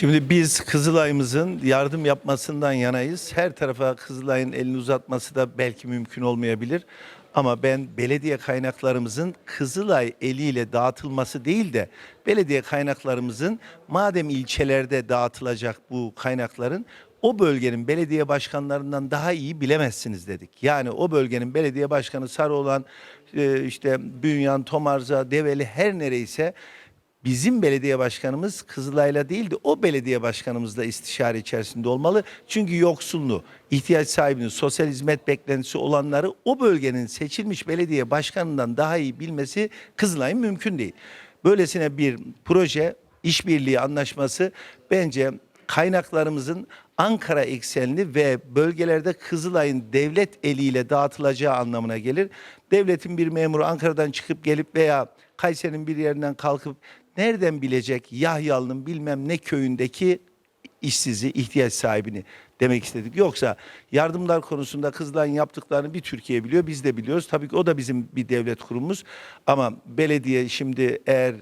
Şimdi biz Kızılay'ımızın yardım yapmasından yanayız. Her tarafa Kızılay'ın elini uzatması da belki mümkün olmayabilir. Ama ben belediye kaynaklarımızın Kızılay eliyle dağıtılması değil de belediye kaynaklarımızın madem ilçelerde dağıtılacak bu kaynakların o bölgenin belediye başkanlarından daha iyi bilemezsiniz dedik. Yani o bölgenin belediye başkanı Sarıoğlan, e, işte Bünyan, Tomarza, Develi her nereyse bizim belediye başkanımız Kızılay'la değil de o belediye başkanımızla istişare içerisinde olmalı. Çünkü yoksulluğu, ihtiyaç sahibini, sosyal hizmet beklentisi olanları o bölgenin seçilmiş belediye başkanından daha iyi bilmesi Kızılay'ın mümkün değil. Böylesine bir proje, işbirliği anlaşması bence kaynaklarımızın Ankara eksenli ve bölgelerde Kızılay'ın devlet eliyle dağıtılacağı anlamına gelir. Devletin bir memuru Ankara'dan çıkıp gelip veya Kayseri'nin bir yerinden kalkıp nereden bilecek Yahyalı'nın bilmem ne köyündeki işsizi, ihtiyaç sahibini demek istedik. Yoksa yardımlar konusunda Kızılay'ın yaptıklarını bir Türkiye biliyor, biz de biliyoruz. Tabii ki o da bizim bir devlet kurumumuz. Ama belediye şimdi eğer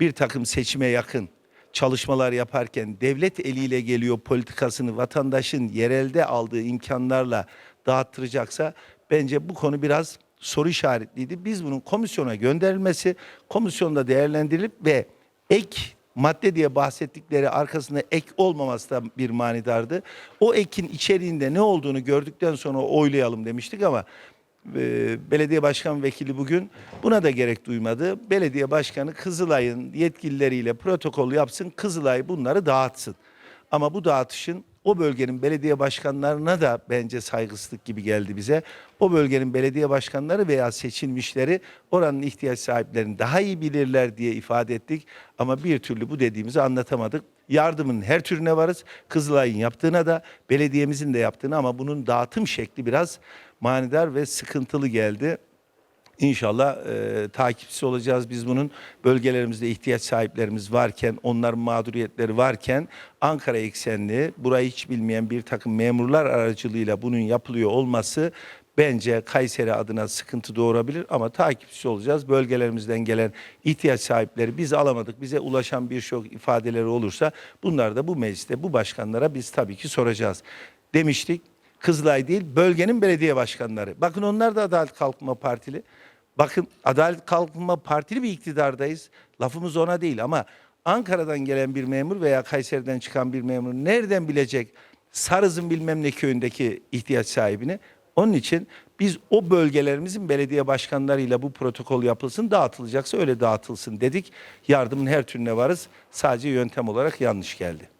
bir takım seçime yakın çalışmalar yaparken devlet eliyle geliyor politikasını vatandaşın yerelde aldığı imkanlarla dağıttıracaksa bence bu konu biraz soru işaretliydi. Biz bunun komisyona gönderilmesi, komisyonda değerlendirilip ve ek madde diye bahsettikleri arkasında ek olmaması da bir manidardı. O ekin içeriğinde ne olduğunu gördükten sonra oylayalım demiştik ama e, belediye başkan vekili bugün buna da gerek duymadı. Belediye başkanı Kızılay'ın yetkilileriyle protokol yapsın, Kızılay bunları dağıtsın. Ama bu dağıtışın o bölgenin belediye başkanlarına da bence saygısızlık gibi geldi bize. O bölgenin belediye başkanları veya seçilmişleri oranın ihtiyaç sahiplerini daha iyi bilirler diye ifade ettik. Ama bir türlü bu dediğimizi anlatamadık. Yardımın her türüne varız. Kızılay'ın yaptığına da belediyemizin de yaptığına ama bunun dağıtım şekli biraz manidar ve sıkıntılı geldi. İnşallah e, takipçisi olacağız biz bunun. Bölgelerimizde ihtiyaç sahiplerimiz varken, onların mağduriyetleri varken Ankara eksenli, burayı hiç bilmeyen bir takım memurlar aracılığıyla bunun yapılıyor olması bence Kayseri adına sıkıntı doğurabilir ama takipçisi olacağız. Bölgelerimizden gelen ihtiyaç sahipleri biz alamadık, bize ulaşan birçok ifadeleri olursa bunlar da bu mecliste, bu başkanlara biz tabii ki soracağız demiştik. Kızılay değil, bölgenin belediye başkanları. Bakın onlar da Adalet Kalkınma Partili. Bakın Adalet Kalkınma Partili bir iktidardayız. Lafımız ona değil ama Ankara'dan gelen bir memur veya Kayseri'den çıkan bir memur nereden bilecek Sarız'ın bilmem ne köyündeki ihtiyaç sahibini? Onun için biz o bölgelerimizin belediye başkanlarıyla bu protokol yapılsın, dağıtılacaksa öyle dağıtılsın dedik. Yardımın her türüne varız. Sadece yöntem olarak yanlış geldi.